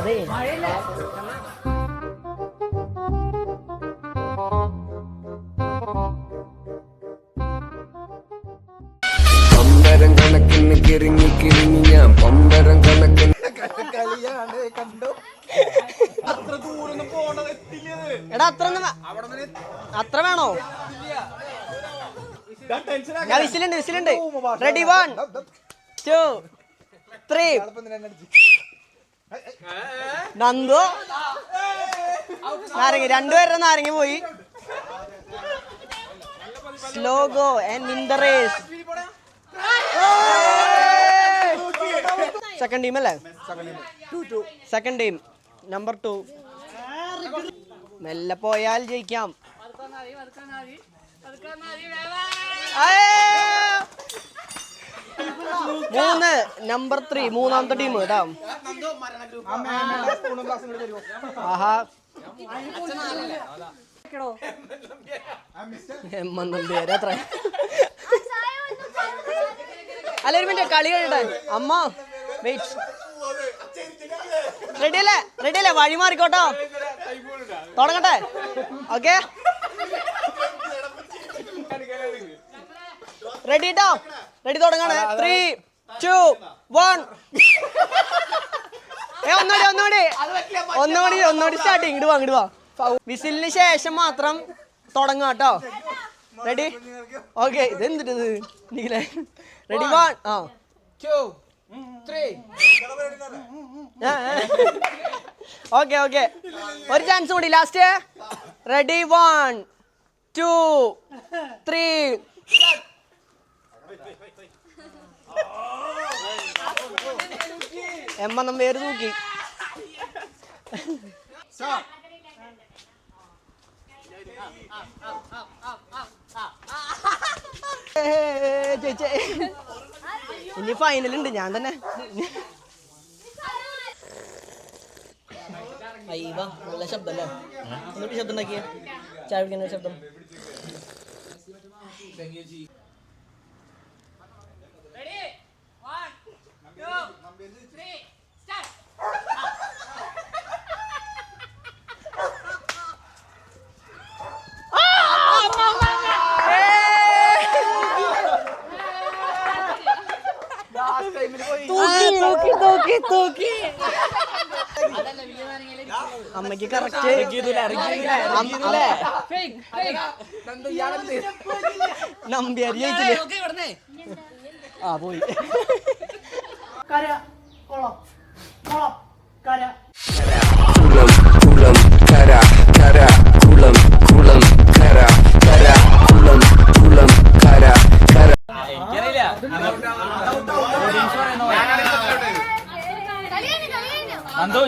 അതെ. പമ്പരം കണക്കിന് കിറങ്ങി കിറങ്ങി ഞാൻ പമ്പരം കണക്കിന് കളിയാണ് കണ്ടു? അത്ര ദൂരൊന്നും പോണത് എടാ അത്ര അത്ര വേണോ? ഞാൻ വിസിലുണ്ട് വിസിലുണ്ട്. Ready one two three Nandu. നാരങ്ങ രണ്ടുപേരുടെ നാരങ്ങി പോയി. Slow go and win the race second team അല്ലേ? സെക്കൻഡ് ടീം നമ്പർ ടു മെല്ലെ പോയാൽ ജയിക്കാം! മൂന്ന് നമ്പർ ത്രീ മൂന്നാമത്തെ ടീം കേട്ടോ ആഹാ അല്ല ഒരു മിനിറ്റ് കളി കഴിയട്ടെ അമ്മ വെയിറ്റ് റെഡി അല്ലേ റെഡി അല്ലേ വഴി മാറിക്കോട്ടോ തുടങ്ങട്ടെ ഓക്കെ റെഡി കേട്ടോ റെഡി തുടങ്ങാണ്. ത്രീ ടു വൺ ഏ ഒന്നോടി ഒന്നോടി. ഒന്നോടി ഒന്നോടി സ്റ്റാർട്ട് ഇങ്ങോട്ട് വാ ഇങ്ങോട്ട് വാ. വിസിലിന് ശേഷം മാത്രം തുടങ്ങാം കേട്ടോ റെഡി ഓക്കെ ഇത് എന്തിട്ട് ഇത്? നീലേ റെഡി വൺ ആ. ഓക്കെ ഓക്കെ ഒരു ചാൻസ് കൂടി last ready one two three Emma പേര് നോക്കി? ചേച്ചേ ഇനി ഫൈനൽ ഉണ്ട് ഞാൻ തന്നെ. നല്ല ശബ്ദം അല്ലേ? എന്നിട്ട് ശബ്ദം ഉണ്ടാക്കിയ? ചായ പിടിക്കുന്ന ശബ്ദം? തൂക്കി അമ്മയ്ക്ക് കറക്റ്റ് നമ്പ്യാരി ജയിച്ചില്ലേ ആ പോയി. കുളം.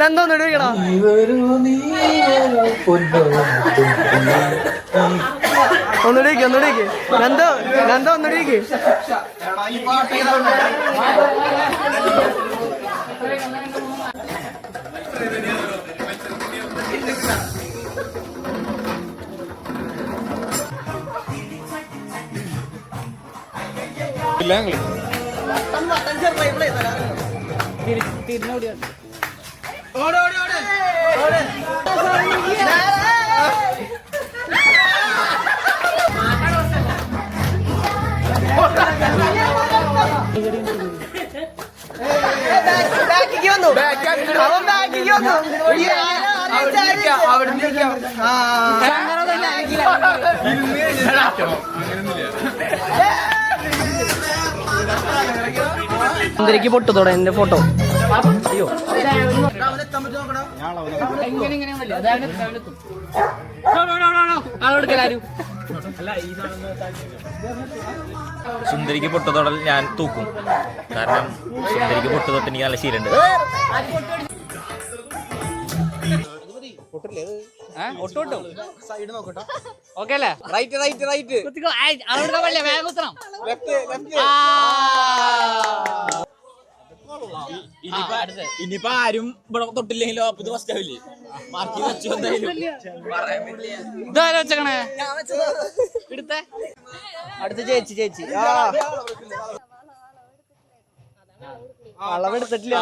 നന്ദോന്ന് ഇടുകണോ ഒന്നിടേക്ക് ഒന്നിടേക്ക് നന്ദോ നന്ദോ ഒന്നിടേക്ക് ബാക്കിക്ക് വന്നു. അവൻ ബാക്കിക്ക് വന്നു. സുന്ദരിക്ക് പൊട്ടു തോടെ എന്റെ ഫോട്ടോ. അയ്യോ. സുന്ദരിക്ക് പൊട്ടത്തോടെ തൊടൽ ഞാൻ തൂക്കും. കാരണം സുന്ദരിക്ക് പൊട്ടത്തോട്ട് എനിക്ക് നല്ല ശീലമുണ്ട്. ഓക്കെ അല്ലേ? Right right right left left ഇനിയിപ്പോ ആരും ഇവിടെ തൊട്ടില്ലെങ്കിലോ അപ്പൊ ഇത് ഫസ്റ്റ് ആവില്ലേ മാർക്ക് വെച്ചു എന്തായാലും. അടുത്ത ചേച്ചി ചേച്ചി ആ. അളവെടുത്തിട്ടില്ല.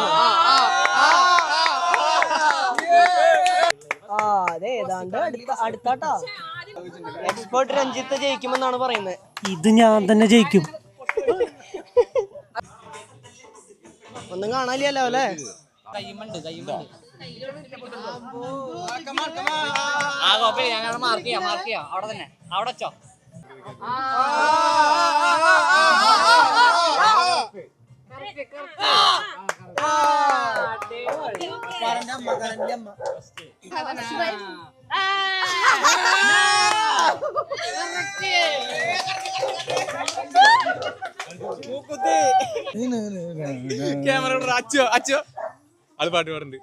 ആ അതെ ഏതാണ്ട് അടുത്ത അടുത്താട്ടാ എക്സ്പേർട്ട് രഞ്ജിത്ത് ജയിക്കുമെന്നാണ് പറയുന്നത് ഇത് ഞാൻ തന്നെ ജയിക്കും ഒന്നും കാണാനില്ലല്ലോ അല്ലേ ആ കുഴപ്പമില്ല ഞങ്ങൾ മാർക്ക് ചെയ്യാം മാർക്ക് ചെയ്യാം അവിടെ തന്നെ അവിടെ വെച്ചോ ക്യാമറ അച്ചോ അച്ചോ അത് പാട്ട് പാടുന്നുണ്ട്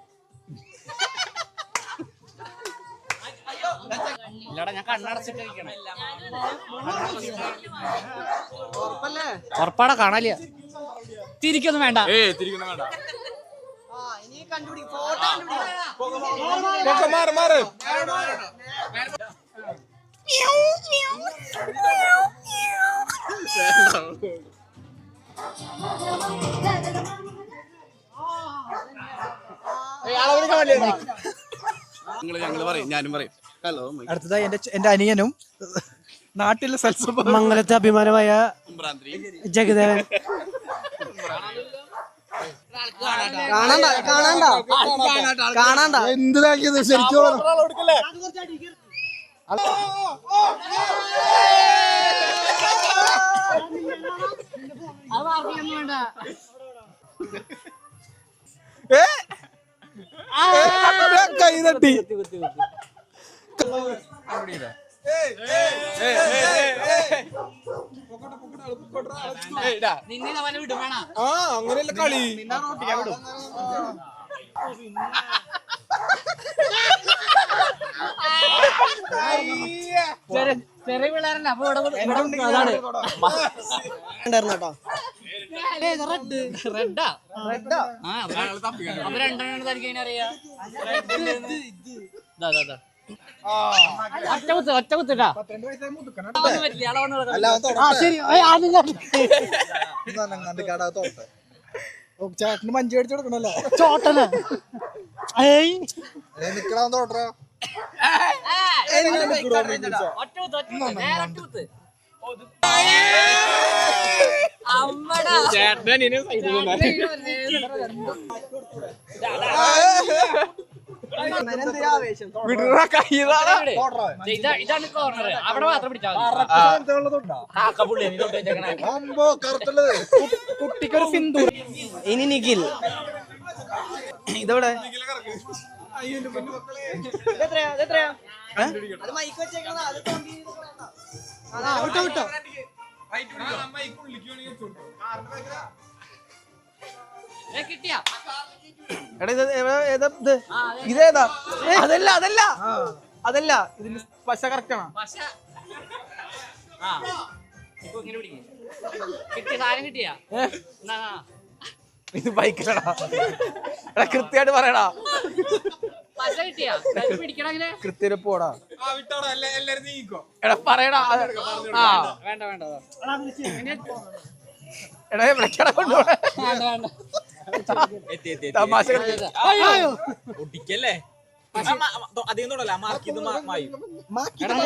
ഇല്ലടാ ഞാൻ കണ്ണടച്ചിട്ടിരിക്കണം ഉറപ്പാടാ കാണാലിയ തിരിക്കൊന്നും വേണ്ട. ഏ തിരിക്കൊന്നും വേണ്ട. ഇനി കണ്ടുപിടിക്കും. ഫോട്ടോ പൊക്ക മാറ് മാറ്. ഞങ്ങൾ ഞങ്ങൾ പറയും ഞാനും പറയും. ഹലോ അടുത്തതായി എന്റെ എന്റെ അനിയനും നാട്ടിലെ സൽസഭ മംഗലത്തെ അഭിമാനമായ ജഗദേവൻ കാണണ്ട കാണണ്ട കാണണ്ട എന്തിനാക്കിയത് ശരിക്കും കൈ തട്ടി നിന്നെ അവനെ വിടും വേണ ആ അങ്ങനെയല്ല കളി ചെറിയ അപ്പൊ റെഡാ ആ അവർ രണ്ടെണ്ണം തനിക്ക് അറിയാ. ഒറ്റ കുത്ത് ഒറ്റ കുത്തിട്ടാ ശരി. ചേട്ടന് മഞ്ചി മേടിച്ചു കൊടുക്കണല്ലോ. ചോട്ടന്. നിക്കണം തോട്ടറ ഒറ്റ കുത്ത് ഒറ്റ കുത്ത് നേരെ ഒറ്റ കുത്ത് അമ്മടാ എന്തൊരു ആവേശം വിടുന്ന കൈ ഇതാണ്. ഇതാ ഇതാണ് കോർണർ. അവിടെ മാത്രം പിടിച്ചാൽ കുട്ടിക്കൊരു സിന്ദൂർ. ഇനി നിഖിൽ. ഇതെവിടെ? ഇതെത്രയാ? ഇതെത്രയാ? ഇതേതാ? അതല്ല അതല്ല. അതല്ല ഇതിന്റെ പശ കറക്റ്റ് ആണോ. ഇത് ബൈക്കിലടാ. എടാ കൃത്യമായിട്ട് പറയടാ. പശ കിട്ടിയാ? പിടിക്കണമെങ്കിൽ കൃത്യം പോടാ. എടാ പറയടാ. ആ വേണ്ട വേണ്ട. എടാ വേണ്ട വേണ്ട. തമാശ ഒട്ടിക്കല്ലേ അധികം തൊടല്ല മാർക്ക് ചെയ്ത് മായും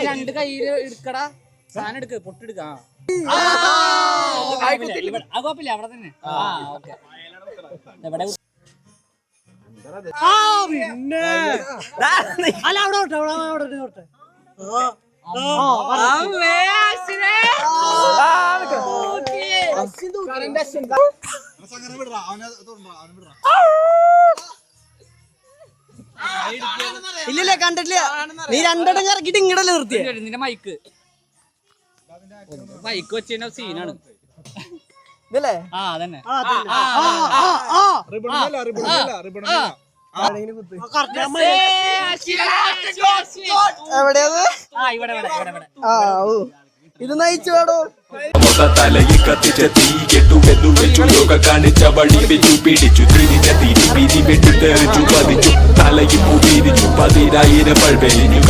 രണ്ട് കയ്യിൽ എടുക്കടാ സാധനം എടുക്ക് പൊട്ടെടുക്ക ആ ആ കുഴപ്പമില്ല അവിടെ തന്നെ ആ ഓക്കെ ഇവിടെ അല്ല അവിടെ ഓട്ടെ അവിടെ അവിടെ ഓട്ടെ ഇല്ലില്ല കണ്ടിട്ടില്ല. നീ രണ്ടിടം ഇറക്കിട്ട് ഇങ്ങടല്ലേ നിർത്തി നിന്റെ മൈക്ക് മൈക്ക് വെച്ച് സീനാണ് ഇതല്ലേ? ആ അതന്നെ. ഇത് നയിച്ചു വേടോ തലയിൽ കത്തിച്ച തീ കെട്ടു വെന്നു വെച്ചു ലോക കാണിച്ച വഴി വെച്ചു പിടിച്ചു തിരിഞ്ഞ തിരി പിരി വെട്ടി തെറിച്ചു പതിച്ചു തലയിൽ പൂവിരിച്ചു പതിനായിരം പൾവെരിഞ്ഞു